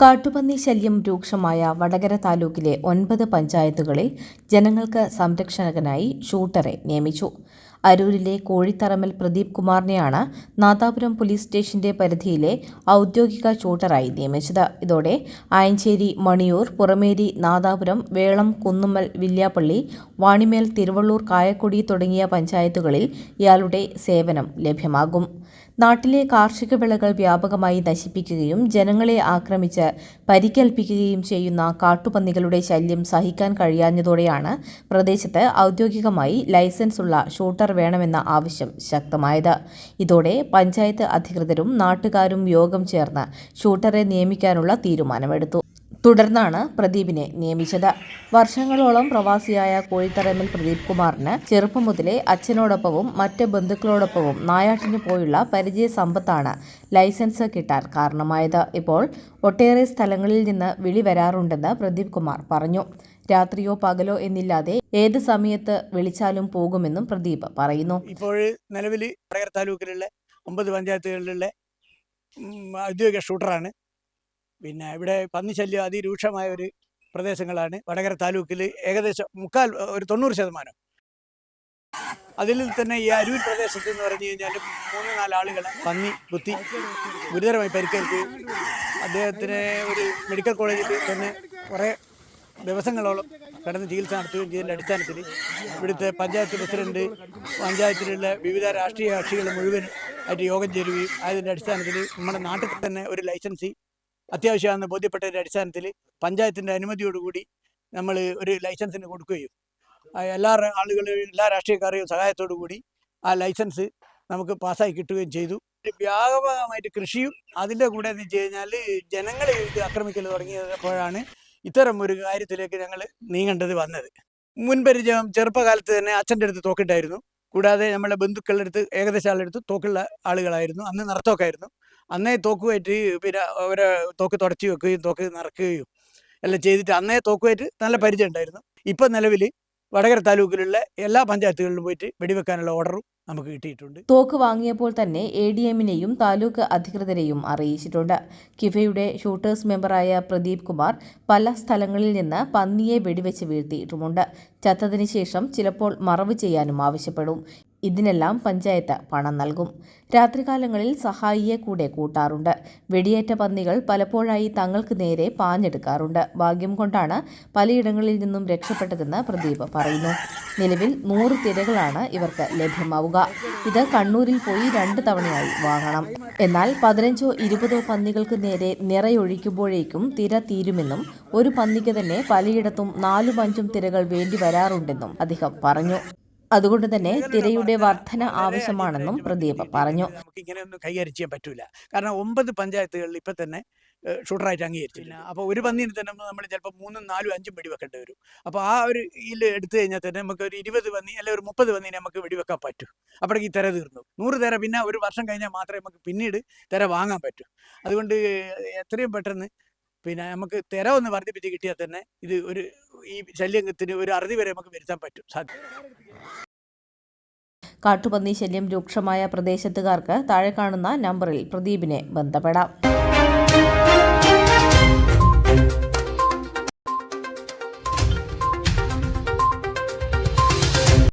കാട്ടുപന്നി ശല്യം രൂക്ഷമായ വടകര താലൂക്കിലെ ഒൻപത് പഞ്ചായത്തുകളിൽ ജനങ്ങൾക്ക് സംരക്ഷകനായി ഷൂട്ടറെ നിയമിച്ചു. അരൂരിലെ കോഴിത്തറമൽ പ്രദീപ് കുമാറിനെയാണ് നാദാപുരം പോലീസ് സ്റ്റേഷന്റെ പരിധിയിലെ ഔദ്യോഗിക ചൂട്ടറായി നിയമിച്ചത്. ഇതോടെ ആയഞ്ചേരി മണിയൂർ പുറമേരി നാദാപുരം വേളം കുന്നുമ്മൽ വില്യാപ്പള്ളി വാണിമേൽ തിരുവള്ളൂർ കായക്കൊടി തുടങ്ങിയ പഞ്ചായത്തുകളിൽ ഇയാളുടെ സേവനം ലഭ്യമാകും. നാട്ടിലെ കാർഷിക വിളകൾ വ്യാപകമായി നശിപ്പിക്കുകയും ജനങ്ങളെ ആക്രമിച്ച് പരിക്കേൽപ്പിക്കുകയും ചെയ്യുന്ന കാട്ടുപന്നികളുടെ ശല്യം സഹിക്കാൻ കഴിയാഞ്ഞതോടെയാണ് പ്രദേശത്ത് ഔദ്യോഗികമായി ലൈസൻസ് ഉള്ള വേണമെന്ന ആവശ്യം ശക്തമായത്. ഇതോടെ പഞ്ചായത്ത് അധികൃതരും നാട്ടുകാരും യോഗം ചേർന്ന് ഷൂട്ടറെ നിയമിക്കാനുള്ള തീരുമാനമെടുത്തു. തുടർന്നാണ് പ്രദീപിനെ നിയമിച്ചത്. വർഷങ്ങളോളം പ്രവാസിയായ കോഴിത്തറമ്മിൽ പ്രദീപ് കുമാറിന് ചെറുപ്പം മുതലേ അച്ഛനോടൊപ്പവും മറ്റ് ബന്ധുക്കളോടൊപ്പവും നായാട്ടിന് പോയുള്ള പരിചയ സമ്പത്താണ് ലൈസൻസ് കിട്ടാൻ കാരണമായത്. ഇപ്പോൾ ഒട്ടേറെ സ്ഥലങ്ങളിൽ നിന്ന് വിളി വരാറുണ്ടെന്ന് പ്രദീപ് കുമാർ പറഞ്ഞു. രാത്രിയോ പകലോ എന്നില്ലാതെ ഏത് സമയത്ത് വിളിച്ചാലും പോകുമെന്നും പ്രദീപ് പറയുന്നു. ഇപ്പോൾ നിലവിൽ താലൂക്കിലുള്ള ഒമ്പത് പഞ്ചായത്തുകളിലുള്ള ഔദ്യോഗിക ഷൂട്ടറാണ്. പിന്നെ ഇവിടെ പന്നിശല്യം അതിരൂക്ഷമായ ഒരു പ്രദേശങ്ങളാണ്. വടകര താലൂക്കിൽ ഏകദേശം മുക്കാൽ ഒരു തൊണ്ണൂറ് ശതമാനം. അതിൽ തന്നെ ഈ അരൂർ പ്രദേശത്ത് എന്ന് പറഞ്ഞു കഴിഞ്ഞാൽ മൂന്ന് നാല് ആളുകളെ പന്നി കുത്തി ഗുരുതരമായി പരിക്കേൽക്കുകയും അദ്ദേഹത്തിന് ഒരു മെഡിക്കൽ കോളേജിൽ തന്നെ കുറേ ദിവസങ്ങളോളം കിടന്ന് ചികിത്സ നടത്തുകയും ചെയ്തതിന്റെ അടിസ്ഥാനത്തിൽ ഇവിടുത്തെ പഞ്ചായത്ത് പ്രസിഡന്റ് പഞ്ചായത്തിലുള്ള വിവിധ രാഷ്ട്രീയ കക്ഷികൾ മുഴുവൻ ആയിട്ട് യോഗം ചേരുകയും അതിന്റെ അടിസ്ഥാനത്തിൽ നമ്മുടെ നാട്ടിൽ തന്നെ ഒരു ലൈസൻസി അത്യാവശ്യമാണെന്ന് ബോധ്യപ്പെട്ടതിന്റെ അടിസ്ഥാനത്തിൽ പഞ്ചായത്തിന്റെ അനുമതിയോടുകൂടി നമ്മൾ ഒരു ലൈസൻസിന് കൊടുക്കുകയും എല്ലാ ആളുകളെയും എല്ലാ രാഷ്ട്രീയക്കാരെയും സഹായത്തോടു കൂടി ആ ലൈസൻസ് നമുക്ക് പാസ്സായി കിട്ടുകയും ചെയ്തു. വ്യാപകമായിട്ട് കൃഷിയും അതിന്റെ കൂടെ എന്ന് വെച്ച് കഴിഞ്ഞാൽ ജനങ്ങളെ ഇത് ആക്രമിക്കൽ തുടങ്ങിയപ്പോഴാണ് ഇത്തരം ഒരു കാര്യത്തിലേക്ക് ഞങ്ങൾ നീങ്ങേണ്ടത് വന്നത്. മുൻപരിചയം ചെറുപ്പകാലത്ത് തന്നെ അച്ഛന്റെ അടുത്ത് തോക്കിട്ടായിരുന്നു. കൂടാതെ നമ്മളെ ബന്ധുക്കളുടെ അടുത്ത് ഏകദേശം ആളുടെ അടുത്ത് തോക്കുള്ള ആളുകളായിരുന്നു. അന്ന് നിറത്തോക്കായിരുന്നു. അന്നേ തോക്കുമായിട്ട് പിന്നെ അവരെ തോക്ക് തുടച്ചു വെക്കുകയും തോക്ക് നിറക്കുകയും എല്ലാം ചെയ്തിട്ട് അന്നേ തോക്കുമായിട്ട് നല്ല പരിചയം ഉണ്ടായിരുന്നു. ഇപ്പം നിലവിൽ വടകര താലൂക്കിലുള്ള എല്ലാ പഞ്ചായത്തുകളിലും പോയിട്ട് വെടിവെക്കാനുള്ള ഓർഡറും നമുക്ക് കിട്ടിയിട്ടുണ്ട്. തോക്ക് വാങ്ങിയപ്പോൾ തന്നെ എ ഡി എമ്മിനെയും താലൂക്ക് അധികൃതരെയും അറിയിച്ചിട്ടുണ്ട്. കിഫയുടെ ഷൂട്ടേഴ്സ് മെമ്പറായ പ്രദീപ് കുമാർ പല സ്ഥലങ്ങളിൽ നിന്ന് പന്നിയെ വെടിവെച്ച് വീഴ്ത്തിയിട്ടുമുണ്ട്. ചത്തതിനു ശേഷം ചിലപ്പോൾ മറവ് ചെയ്യാനും ആവശ്യപ്പെടും. ഇതിനെല്ലാം പഞ്ചായത്ത് പണം നൽകും. രാത്രികാലങ്ങളിൽ സഹായിയെ കൂടെ കൂട്ടാറുണ്ട്. വെടിയേറ്റ പന്നികൾ പലപ്പോഴായി തങ്ങൾക്ക് നേരെ പാഞ്ഞെടുക്കാറുണ്ട്. ഭാഗ്യം കൊണ്ടാണ് പലയിടങ്ങളിൽ നിന്നും രക്ഷപ്പെട്ടതെന്ന് പ്രദീപ് പറയുന്നു. നിലവിൽ നൂറ് തിരകളാണ് ഇവർക്ക് ലഭ്യമാവുക. ഇത് കണ്ണൂരിൽ പോയി രണ്ട് തവണയായി വാങ്ങണം. എന്നാൽ പതിനഞ്ചോ ഇരുപതോ പന്നികൾക്ക് നേരെ നിറയൊഴിക്കുമ്പോഴേക്കും തിര തീരുമെന്നും ഒരു പന്നിക്ക് തന്നെ പലയിടത്തും നാലും അഞ്ചും തിരകൾ വേണ്ടി വരാറുണ്ടെന്നും അദ്ദേഹം പറഞ്ഞു. അതുകൊണ്ട് തന്നെ തിരയുടെ വർധന ആവശ്യമാണെന്നും പ്രദീപ് പറഞ്ഞു. നമുക്ക് ഇങ്ങനെ ഒന്നും കൈകാര്യം ചെയ്യാൻ പറ്റൂല. കാരണം ഒമ്പത് പഞ്ചായത്തുകളിൽ ഇപ്പൊ തന്നെ ഷൂട്ടറായിട്ട് അംഗീകരിച്ചില്ല അപ്പോൾ ഒരു പന്നിന് തന്നെ നമ്മൾ ചിലപ്പോൾ മൂന്നും നാലും അഞ്ചും വെടിവെക്കേണ്ടി വരും. അപ്പോൾ ആ ഒരു ഇതിൽ എടുത്തു കഴിഞ്ഞാൽ തന്നെ നമുക്ക് ഒരു ഇരുപത് പന്നി അല്ലെങ്കിൽ ഒരു മുപ്പത് പന്നിനെ നമുക്ക് വെടിവെക്കാൻ പറ്റൂ. അപ്പോഴേക്ക് ഈ തിര തീർന്നു. നൂറ് തിര പിന്നെ ഒരു വർഷം കഴിഞ്ഞാൽ മാത്രമേ നമുക്ക് പിന്നീട് തിര വാങ്ങാൻ പറ്റൂ. അതുകൊണ്ട് എത്രയും പെട്ടെന്ന് പിന്നെ നമുക്ക് തിര ഒന്ന് വർദ്ധിപ്പിച്ച് കിട്ടിയാൽ തന്നെ ഇത് ഒരു ഈ ശല്യത്തിന് ഒരു അറുതി വരെ നമുക്ക് വരുത്താൻ പറ്റും സാധ്യത. കാട്ടുപന്നി ശല്യം രൂക്ഷമായ പ്രദേശത്തുകാർക്ക് താഴെ കാണുന്ന നമ്പറിൽ പ്രദീപിനെ ബന്ധപ്പെടാം.